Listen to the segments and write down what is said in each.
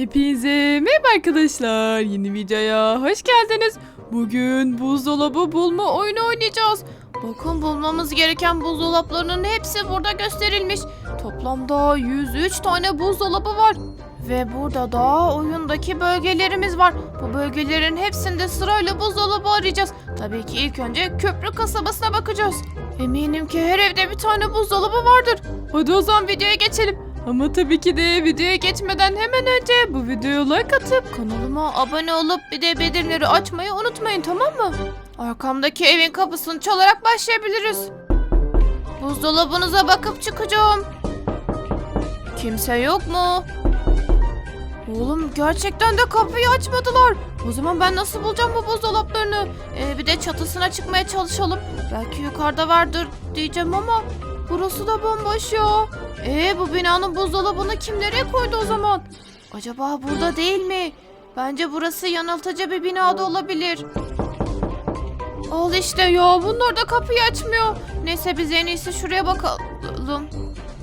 Hepinize merhaba arkadaşlar. Yeni videoya hoş geldiniz. Bugün buzdolabı bulma oyunu oynayacağız. Bakın bulmamız gereken buzdolaplarının hepsi burada gösterilmiş. Toplamda 103 tane buzdolabı var. Ve burada da oyundaki bölgelerimiz var. Bu bölgelerin hepsinde sırayla buzdolabı arayacağız. Tabii ki ilk önce köprü kasabasına bakacağız. Eminim ki her evde bir tane buzdolabı vardır. Hadi o zaman videoya geçelim. Ama tabii ki de videoya geçmeden hemen önce bu videoya like atıp kanalıma abone olup bir de bildirimleri açmayı unutmayın tamam mı? Arkamdaki evin kapısını çalarak başlayabiliriz. Buzdolabınıza bakıp çıkacağım. Kimse yok mu? Oğlum gerçekten de kapıyı açmadılar. O zaman ben nasıl bulacağım bu buzdolaplarını? Ee, bir de çatısına çıkmaya çalışalım. Belki yukarıda vardır diyeceğim ama burası da bomboş ya. Ee bu binanın buzdolabını kim nereye koydu o zaman? Acaba burada değil mi? Bence burası yanıltıcı bir binada olabilir. Al işte ya bunlar da kapıyı açmıyor. Neyse biz en iyisi şuraya bakalım.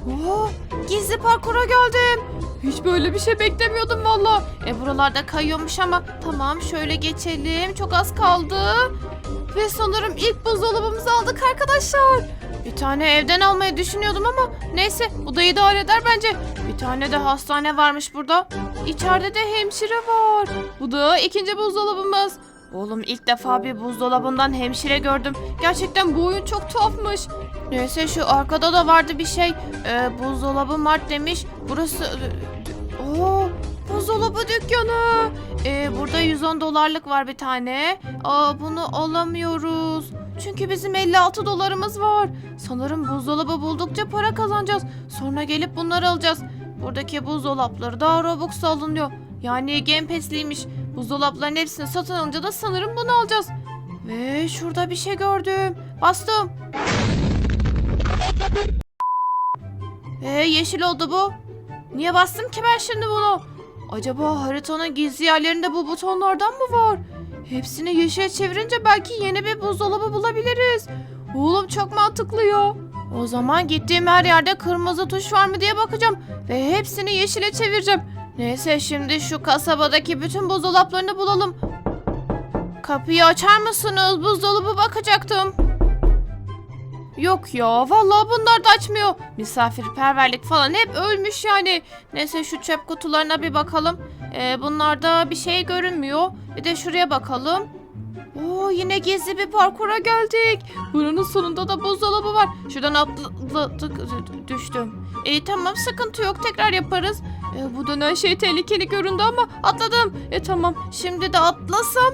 Oo, gizli parkura geldim. Hiç böyle bir şey beklemiyordum valla. E buralarda kayıyormuş ama tamam şöyle geçelim. Çok az kaldı. Ve sanırım ilk buzdolabımızı aldık arkadaşlar. Bir tane evden almayı düşünüyordum ama neyse bu da idare eder bence. Bir tane de hastane varmış burada. İçeride de hemşire var. Bu da ikinci buzdolabımız. Oğlum ilk defa bir buzdolabından hemşire gördüm. Gerçekten bu oyun çok tuhafmış. Neyse şu arkada da vardı bir şey. Ee, buzdolabı Mart demiş. Burası... Oo, buzdolabı dükkanı. Ee, burada 110 dolarlık var bir tane. Aa, bunu alamıyoruz. Çünkü bizim 56 dolarımız var. Sanırım buzdolabı buldukça para kazanacağız. Sonra gelip bunları alacağız. Buradaki buzdolapları da Robux alınıyor. Yani Game Pass'liymiş. Buzdolapların hepsini satın alınca da sanırım bunu alacağız. Ve şurada bir şey gördüm. Bastım. Ee, yeşil oldu bu. Niye bastım ki ben şimdi bunu? Acaba haritanın gizli yerlerinde bu butonlardan mı var? Hepsini yeşile çevirince belki yeni bir buzdolabı bulabiliriz. Oğlum çok mantıklı ya. O zaman gittiğim her yerde kırmızı tuş var mı diye bakacağım. Ve hepsini yeşile çevireceğim. Neyse şimdi şu kasabadaki bütün buzdolaplarını bulalım. Kapıyı açar mısınız? Buzdolabı bakacaktım. Yok ya vallahi bunlar da açmıyor. Misafirperverlik falan hep ölmüş yani. Neyse şu çöp kutularına bir bakalım. Ee, bunlarda bir şey görünmüyor. Bir de şuraya bakalım. Oo yine gizli bir parkura geldik. Buranın sonunda da buzdolabı var. Şuradan atladık düştüm. İyi tamam sıkıntı yok tekrar yaparız. Ee, bu dönen şey tehlikeli göründü ama atladım. E tamam şimdi de atlasam.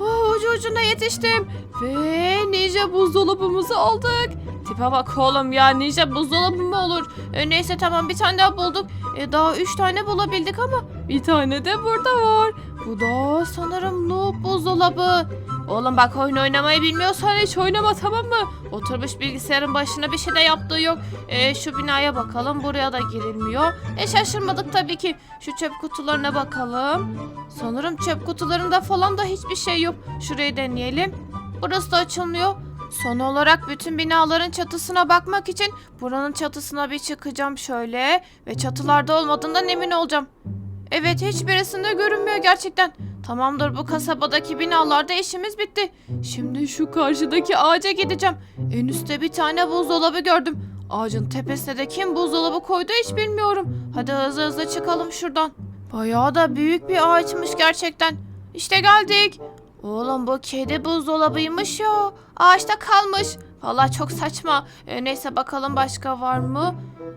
Oo, ucu ucuna yetiştim. Ve ninja buzdolabımızı aldık. Tipe bak oğlum ya ninja buzdolabı mı olur? E, neyse tamam bir tane daha bulduk. E, daha üç tane bulabildik ama bir tane de burada var. Bu da sanırım noob buzdolabı. Oğlum bak oyun oynamayı bilmiyorsan hiç oynama tamam mı? Oturmuş bilgisayarın başına bir şey de yaptığı yok. E, şu binaya bakalım buraya da girilmiyor. E şaşırmadık tabii ki. Şu çöp kutularına bakalım. Sanırım çöp kutularında falan da hiçbir şey yok. Şurayı deneyelim. Burası da açılmıyor. Son olarak bütün binaların çatısına bakmak için buranın çatısına bir çıkacağım şöyle ve çatılarda olmadığından emin olacağım. Evet hiçbirisinde görünmüyor gerçekten. Tamamdır bu kasabadaki binalarda işimiz bitti. Şimdi şu karşıdaki ağaca gideceğim. En üstte bir tane buzdolabı gördüm. Ağacın tepesine de kim buzdolabı koydu hiç bilmiyorum. Hadi hızlı hızlı çıkalım şuradan. Bayağı da büyük bir ağaçmış gerçekten. İşte geldik. Oğlum bu kedi buzdolabıymış ya. Ağaçta kalmış. Vallahi çok saçma. E, neyse bakalım başka var mı?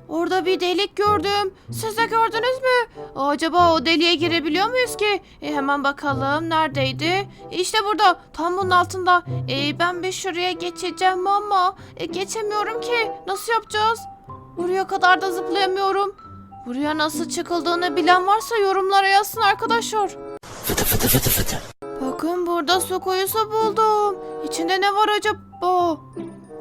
Orada bir delik gördüm. Siz de gördünüz mü? Acaba o deliğe girebiliyor muyuz ki? E, hemen bakalım. Neredeydi? İşte burada. Tam bunun altında. E, ben bir şuraya geçeceğim ama e, geçemiyorum ki. Nasıl yapacağız? Buraya kadar da zıplayamıyorum. Buraya nasıl çıkıldığını bilen varsa yorumlara yazsın arkadaşlar. Bakın burada su kuyusu buldum. İçinde ne var acaba?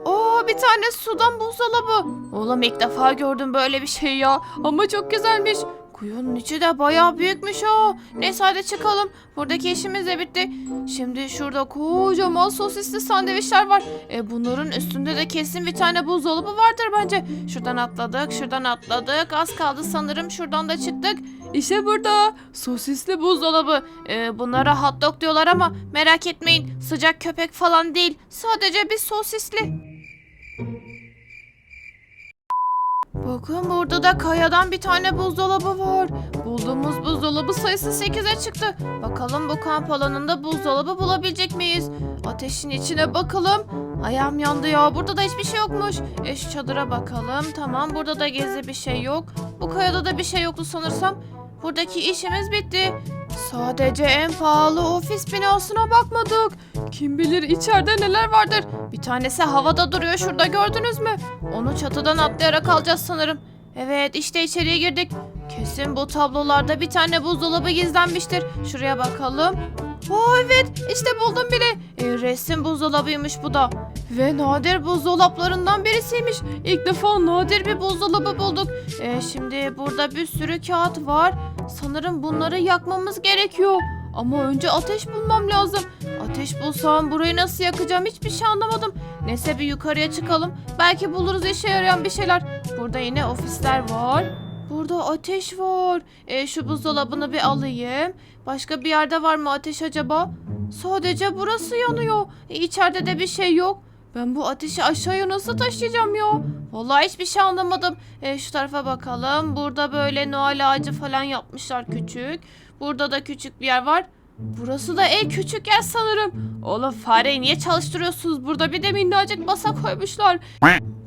Oo bir tane sudan buzdolabı. Oğlum ilk defa gördüm böyle bir şey ya. Ama çok güzelmiş. Kuyunun içi de bayağı büyükmüş ha. Neyse hadi çıkalım. Buradaki işimiz de bitti. Şimdi şurada kocaman sosisli sandviçler var. E bunların üstünde de kesin bir tane buzdolabı vardır bence. Şuradan atladık, şuradan atladık. Az kaldı sanırım şuradan da çıktık. İşte burada. Sosisli buzdolabı. Ee, bunlara hot dog diyorlar ama merak etmeyin. Sıcak köpek falan değil. Sadece bir sosisli. Bakın burada da kayadan bir tane buzdolabı var. Bulduğumuz buzdolabı sayısı 8'e çıktı. Bakalım bu kamp alanında buzdolabı bulabilecek miyiz? Ateşin içine bakalım. Ayağım yandı ya. Burada da hiçbir şey yokmuş. E şu çadıra bakalım. Tamam burada da gezi bir şey yok. Bu kayada da bir şey yoktu sanırsam. Buradaki işimiz bitti. Sadece en pahalı ofis binasına bakmadık. Kim bilir içeride neler vardır. Bir tanesi havada duruyor şurada gördünüz mü? Onu çatıdan atlayarak alacağız sanırım. Evet işte içeriye girdik. Kesin bu tablolarda bir tane buzdolabı gizlenmiştir. Şuraya bakalım. Aa evet işte buldum bile. E, resim buzdolabıymış bu da. Ve nadir buzdolaplarından birisiymiş. İlk defa nadir bir buzdolabı bulduk. E, şimdi burada bir sürü kağıt var. Sanırım bunları yakmamız gerekiyor. Ama önce ateş bulmam lazım. Ateş bulsam burayı nasıl yakacağım hiçbir şey anlamadım. Neyse bir yukarıya çıkalım. Belki buluruz işe yarayan bir şeyler. Burada yine ofisler var. Burada ateş var. E, şu buzdolabını bir alayım. Başka bir yerde var mı ateş acaba? Sadece burası yanıyor. E, içeride de bir şey yok. Ben bu ateşi aşağıya nasıl taşıyacağım ya? Vallahi hiçbir şey anlamadım. E, şu tarafa bakalım. Burada böyle Noel ağacı falan yapmışlar küçük. Burada da küçük bir yer var. Burası da en küçük yer sanırım. Oğlum fareyi niye çalıştırıyorsunuz? Burada bir de minnacık masa koymuşlar.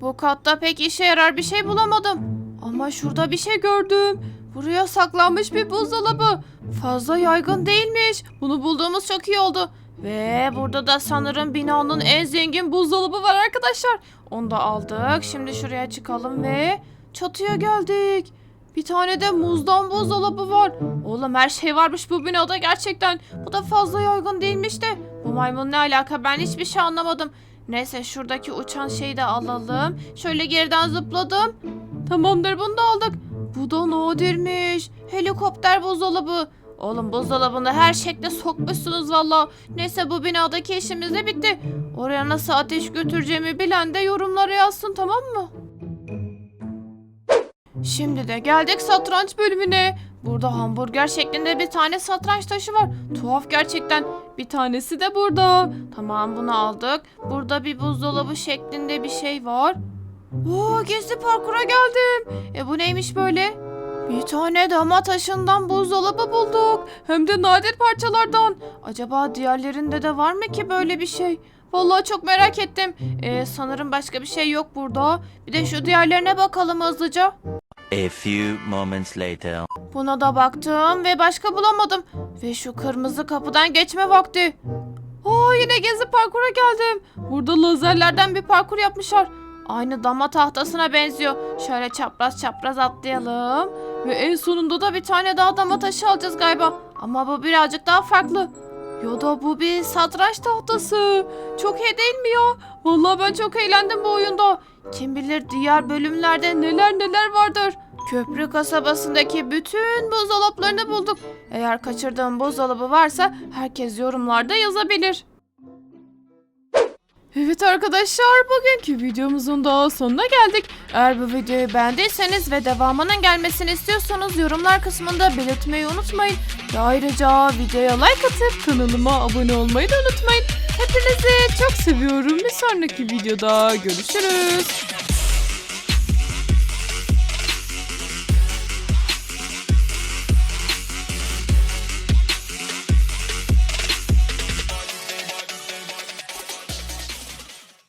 Bu katta pek işe yarar bir şey bulamadım. Ama şurada bir şey gördüm. Buraya saklanmış bir buzdolabı. Fazla yaygın değilmiş. Bunu bulduğumuz çok iyi oldu. Ve burada da sanırım binanın en zengin buzdolabı var arkadaşlar. Onu da aldık. Şimdi şuraya çıkalım ve çatıya geldik. Bir tane de muzdan buzdolabı var. Oğlum her şey varmış bu binada gerçekten. Bu da fazla yaygın değilmiş de. Bu maymun ne alaka ben hiçbir şey anlamadım. Neyse şuradaki uçan şeyi de alalım. Şöyle geriden zıpladım. Tamamdır bunu da aldık. Bu da nadirmiş. Helikopter buzdolabı. Oğlum buzdolabında her şekle sokmuşsunuz valla. Neyse bu binadaki işimiz de bitti. Oraya nasıl ateş götüreceğimi bilen de yorumlara yazsın tamam mı? Şimdi de geldik satranç bölümüne. Burada hamburger şeklinde bir tane satranç taşı var. Tuhaf gerçekten. Bir tanesi de burada. Tamam bunu aldık. Burada bir buzdolabı şeklinde bir şey var. Oo gizli parkura geldim. E bu neymiş böyle? Bir tane dama taşından buzdolabı bulduk. Hem de nadir parçalardan. Acaba diğerlerinde de var mı ki böyle bir şey? Vallahi çok merak ettim. E, sanırım başka bir şey yok burada. Bir de şu diğerlerine bakalım hızlıca. A few moments later. Buna da baktım ve başka bulamadım. Ve şu kırmızı kapıdan geçme vakti. Aa yine gezi parkura geldim. Burada lazerlerden bir parkur yapmışlar. Aynı dama tahtasına benziyor. Şöyle çapraz çapraz atlayalım. Ve en sonunda da bir tane daha dama taşı alacağız galiba. Ama bu birazcık daha farklı. Ya da bu bir satranç tahtası. Çok iyi değil mi ya? Vallahi ben çok eğlendim bu oyunda. Kim bilir diğer bölümlerde neler neler vardır. Köprü kasabasındaki bütün buzdolaplarını bulduk. Eğer kaçırdığım buzdolabı varsa herkes yorumlarda yazabilir. Evet arkadaşlar bugünkü videomuzun daha sonuna geldik. Eğer bu videoyu beğendiyseniz ve devamının gelmesini istiyorsanız yorumlar kısmında belirtmeyi unutmayın. Ve ayrıca videoya like atıp kanalıma abone olmayı da unutmayın. Hepinizi çok seviyorum. Bir sonraki videoda görüşürüz.